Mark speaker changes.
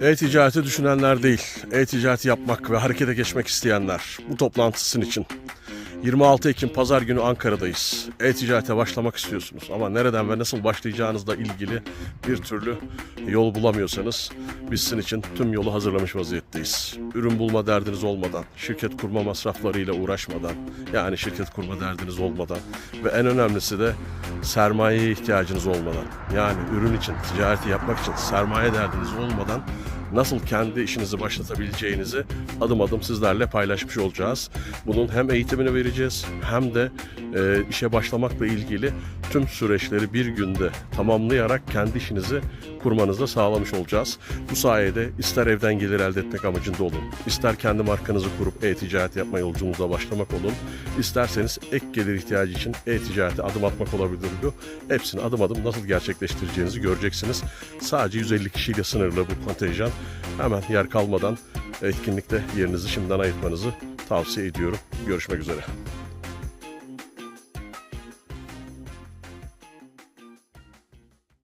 Speaker 1: E-ticareti düşünenler değil, e-ticareti yapmak ve harekete geçmek isteyenler bu toplantısın için. 26 Ekim Pazar günü Ankara'dayız. E-ticarete başlamak istiyorsunuz ama nereden ve nasıl başlayacağınızla ilgili bir türlü yol bulamıyorsanız biz sizin için tüm yolu hazırlamış vaziyetteyiz. Ürün bulma derdiniz olmadan, şirket kurma masraflarıyla uğraşmadan, yani şirket kurma derdiniz olmadan ve en önemlisi de sermayeye ihtiyacınız olmadan, yani ürün için, ticareti yapmak için sermaye derdiniz olmadan nasıl kendi işinizi başlatabileceğinizi adım adım sizlerle paylaşmış olacağız. Bunun hem eğitimini vereceğiz hem de e, işe başlamakla ilgili tüm süreçleri bir günde tamamlayarak kendi işinizi kurmanızı da sağlamış olacağız. Bu sayede ister evden gelir elde etmek amacında olun, ister kendi markanızı kurup e-ticaret yapma yolculuğunuza başlamak olun, isterseniz ek gelir ihtiyacı için e-ticarete adım atmak olabilir bu. Hepsini adım adım nasıl gerçekleştireceğinizi göreceksiniz. Sadece 150 kişiyle sınırlı bu kontenjan. Hemen yer kalmadan etkinlikte yerinizi şimdiden ayırtmanızı tavsiye ediyorum. Görüşmek üzere.